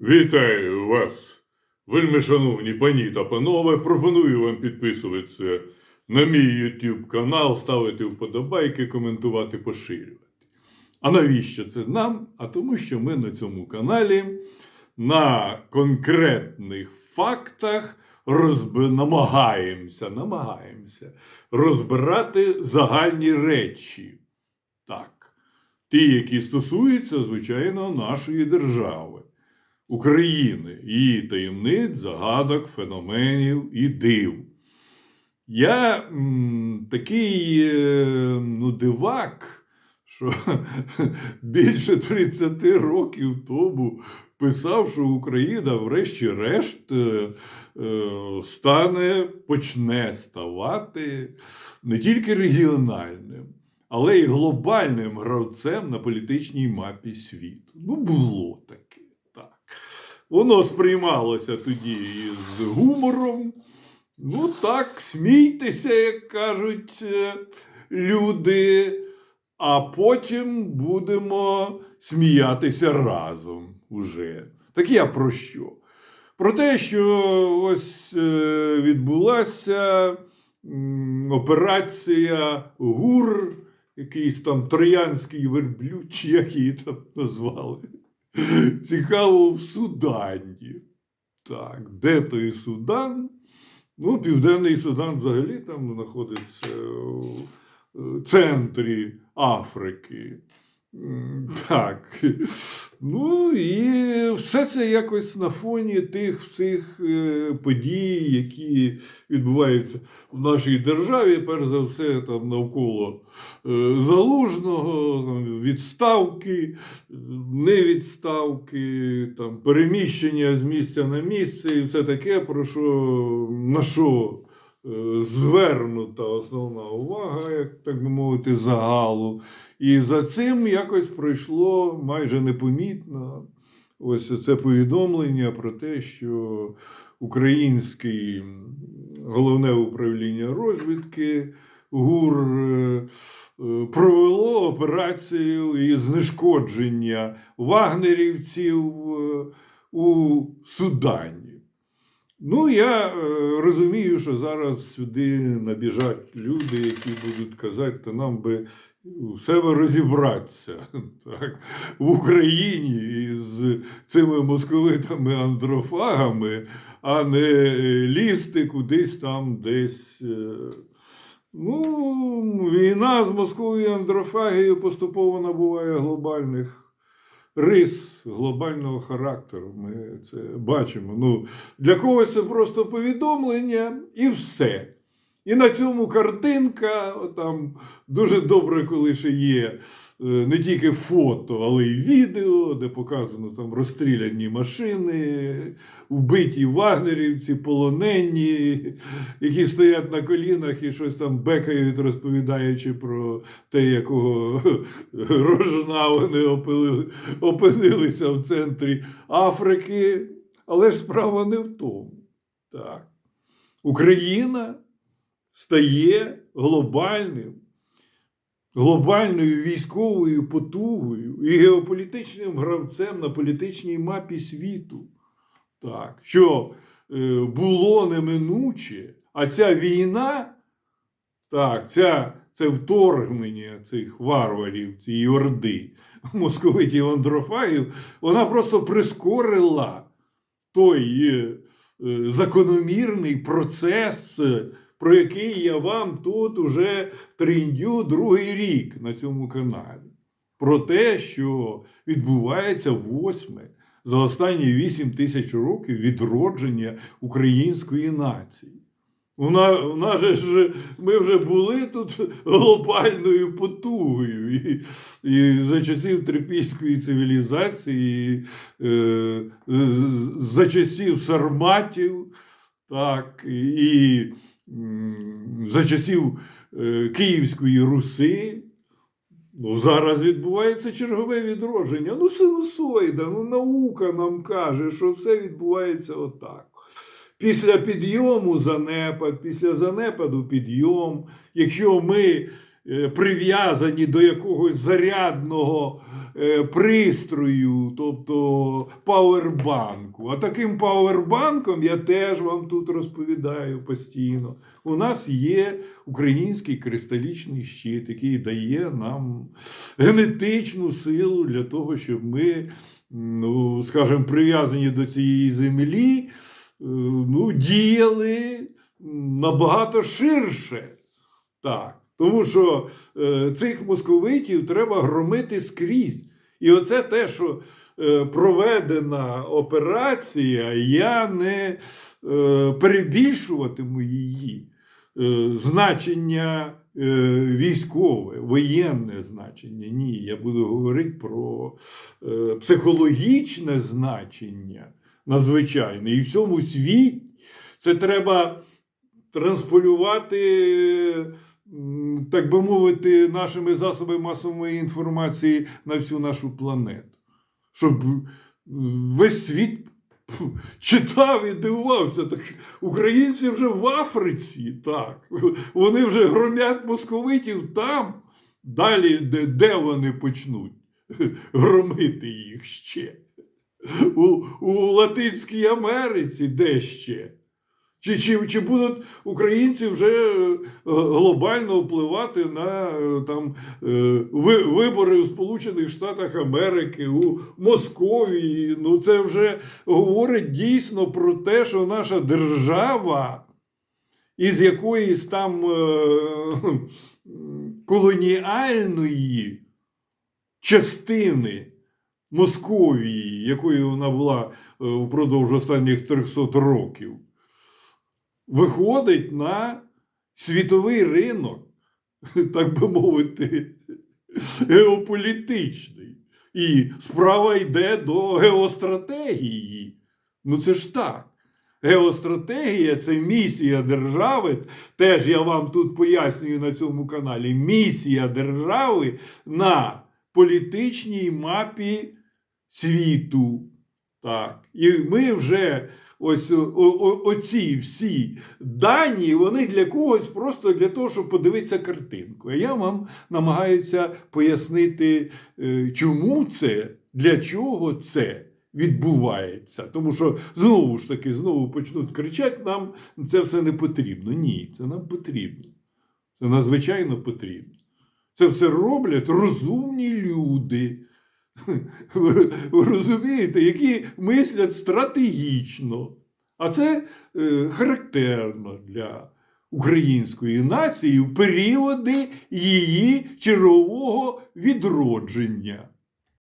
Вітаю вас, вельми шановні пані та панове. Пропоную вам підписуватися на мій YouTube канал, ставити вподобайки, коментувати, поширювати. А навіщо це нам? А тому, що ми на цьому каналі на конкретних фактах розб... намагаємося, намагаємося розбирати загальні речі. Так, ті, які стосуються, звичайно, нашої держави. України, її таємниць, загадок, феноменів і див. Я м, такий е, ну, дивак, що більше 30 років тому писав, що Україна, врешті-решт, е, е, стане, почне ставати не тільки регіональним, але й глобальним гравцем на політичній мапі світу. Ну, було. Воно сприймалося тоді з гумором. Ну так, смійтеся, як кажуть е, люди, а потім будемо сміятися разом уже. Так я про що? Про те, що ось е, відбулася операція ГУР, якийсь там троянський верблюд, чи як її там назвали. Цікаво в Судані. Так, де той Судан? Ну, Південний Судан взагалі там знаходиться в центрі Африки. Так. Ну і все це якось на фоні тих всіх е, подій, які відбуваються в нашій державі, перш за все, там навколо е, залужного, там, відставки, не відставки, там, переміщення з місця на місце і все таке, про що на що звернута основна увага, як так би мовити, загалу. І за цим якось пройшло майже непомітно ось це повідомлення про те, що українське головне управління розвідки ГУР е, провело операцію із знешкодження вагнерівців е, у Судані. Ну, я е, розумію, що зараз сюди набіжать люди, які будуть казати, то нам би у себе розібратися так, в Україні із цими московитами андрофагами, а не лізти кудись там десь. е, Ну, війна з Московою андрофагією поступово набуває глобальних рис, глобального характеру. Ми це бачимо. Ну, для когось це просто повідомлення і все. І на цьому картинка, там дуже добре, коли ще є е, не тільки фото, але й відео, де показано там розстріляні машини, вбиті вагнерівці, полонені, які стоять на колінах і щось там бекають, розповідаючи про те, якого рожна вони опинилися в центрі Африки. Але ж справа не в тому. Так. Україна стає глобальним, глобальною військовою потугою і геополітичним гравцем на політичній мапі світу. Так, що е, було неминуче, а ця війна, так, ця, це вторгнення цих варварів, цієї орди, московитів андрофагів, вона просто прискорила той е, е, закономірний процес, про який я вам тут уже триндю другий рік на цьому каналі. Про те, що відбувається восьме за останні вісім тисяч років відродження української нації. У нас, у нас же ми вже були тут глобальною потугою. І, і за часів трипільської цивілізації, і, е, за часів сарматів, так, і за часів е, Київської Руси. Ну, зараз відбувається чергове відродження. Ну, синусоїда, ну наука нам каже, що все відбувається отак. Після підйому занепад, після занепаду підйом. Якщо ми е, прив'язані до якогось зарядного пристрою, тобто пауербанку. А таким пауербанком я теж вам тут розповідаю постійно. У нас є український кристалічний щит, який дає нам генетичну силу для того, щоб ми, ну, скажімо, прив'язані до цієї землі, е, ну, діяли набагато ширше. Так. Тому що е, цих московитів треба громити скрізь. І оце те, що е, проведена операція, я не е, перебільшуватиму її. Е, значення е, військове, воєнне значення. Ні, я буду говорити про е, психологічне значення надзвичайне. І в цьому світі це треба транспалювати, м, так би мовити, нашими засобами масової інформації на всю нашу планету. Щоб весь світ читав і дивувався. Так українці вже в Африці, так. Вони вже громять московитів там. Далі, де, де вони почнуть громити їх ще? У, у Латинській Америці де ще? Чи, чи, чи будуть українці вже е, глобально впливати на е, там, е, ви- вибори у Сполучених Штатах Америки, у Московії? Ну, це вже говорить дійсно про те, що наша держава із якоїсь там колоніальної частини Московії, якою вона була впродовж останніх 300 років, виходить на світовий ринок, так би мовити, геополітичний. І справа йде до геостратегії. Ну це ж так. Геостратегія це місія держави. Теж я вам тут пояснюю на цьому каналі. Місія держави на політичній мапі світу. Так. І ми вже ось о- о- оці всі дані, вони для когось просто для того, щоб подивитися картинку. А я вам намагаюся пояснити, е, чому це, для чого це відбувається. Тому що знову ж таки знову почнуть кричати, нам це все не потрібно. Ні, це нам потрібно. Це надзвичайно потрібно. Це все роблять розумні люди. Ви розумієте, які мислять стратегічно. А це е, характерно для української нації в періоди її чергового відродження.